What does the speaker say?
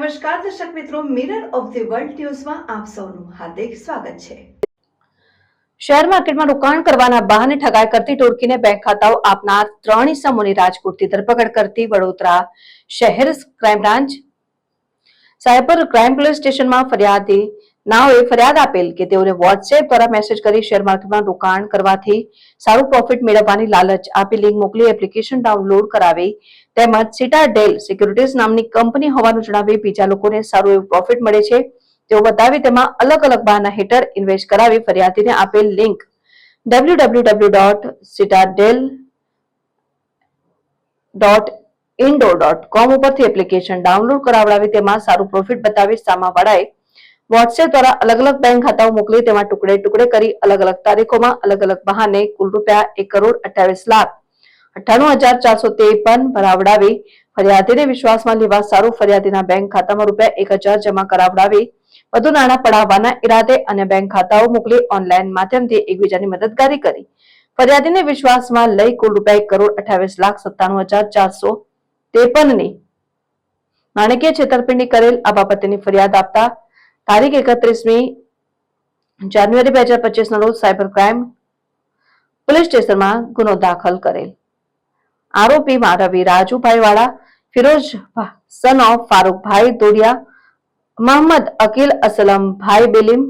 નમસ્કાર, દર્શક મિત્રો મિરર ઓફ ધી વર્લ્ડ ન્યૂઝમાં આપ સૌનું હાર્દિક સ્વાગત છે. શેર માર્કેટમાં રોકાણ કરવાના બહાને ઠગાઈ કરતી ટોળકીને બેંક ખાતાઓ આપનાર ત્રણ ઇસમોની રાજકોટથી ધરપકડ કરતી વડોદરા શહેર crime branch. Cyber crime police સ્ટેશનમાં ફરિયાદી નાઓએ ફરિયાદ આપેલ કે તેઓને વોટ્સએપ દ્વારા મેસેજ કરી શેર માર્કેટમાં રોકાણ કરવાથી સારું પ્રોફિટ મેળવવાની લાલચ આપી લિંક મોકલી એપ્લિકેશન ડાઉનલોડ કરાવી. તેમજ સિટાડેલ સિક્યુરિટીઝ નામની કંપની હોવાનું જણાવી બીજા લોકોને સારું એવું પ્રોફિટ મળે છે. તેઓ બતાવી તેમાં અલગ અલગ બહાના હેઠળ ઇન્વેસ્ટ કરાવી ફરિયાદીને આપેલ link W dot citadel dot indo dot com ઉપરથી એપ્લિકેશન ડાઉનલોડ કરાવડાવી તેમાં સારું પ્રોફિટ બતાવી સામાવાળાએ વોટ્સએપ દ્વારા અલગ અલગ બેંક ખાતાઓ મોકલી તેમાં ટુકડે ટુકડે કરી અલગ અલગ તારીખોમાં અલગ અલગ બહાને કુલ રૂપિયા એક કરોડ અઠ્યાવીસ લાખ. અઠ્ઠાણું હજાર ચારસો ત્રેપન ભરાવડાવી ફરિયાદીને વિશ્વાસમાં લેવા સારું ફરિયાદીના બેંક ખાતામાં રૂપિયા એક હજાર જમા કરાવડાવી વધુ નાણાં પડાવવાના ઈરાદે અને બેંક ખાતાઓ મોકલી ઓનલાઈન માધ્યમથી એકબીજાની મદદગારી કરી. ફરિયાદીને વિશ્વાસમાં લઈ કુલ રૂપિયા એક કરોડ અઠાવીસ લાખ સત્તાણું હજાર ચારસો ત્રેપનની. નાણાકીય છેતરપિંડી કરેલ આ બાબતેની ફરિયાદ આપતા તારીખ એકત્રીસમી જાન્યુઆરી બે હજાર પચીસના રોજ સાયબર ક્રાઇમ પોલીસ સ્ટેશનમાં ગુનો દાખલ કરેલ. આરોપીમાં રવિ રાજુભાઈ વાળા ફિરોજ સન ઓફ ફારૂકભાઈ દોડિયા મોહમ્મદ અકીલ અસલમ ભાઈ બિલીમ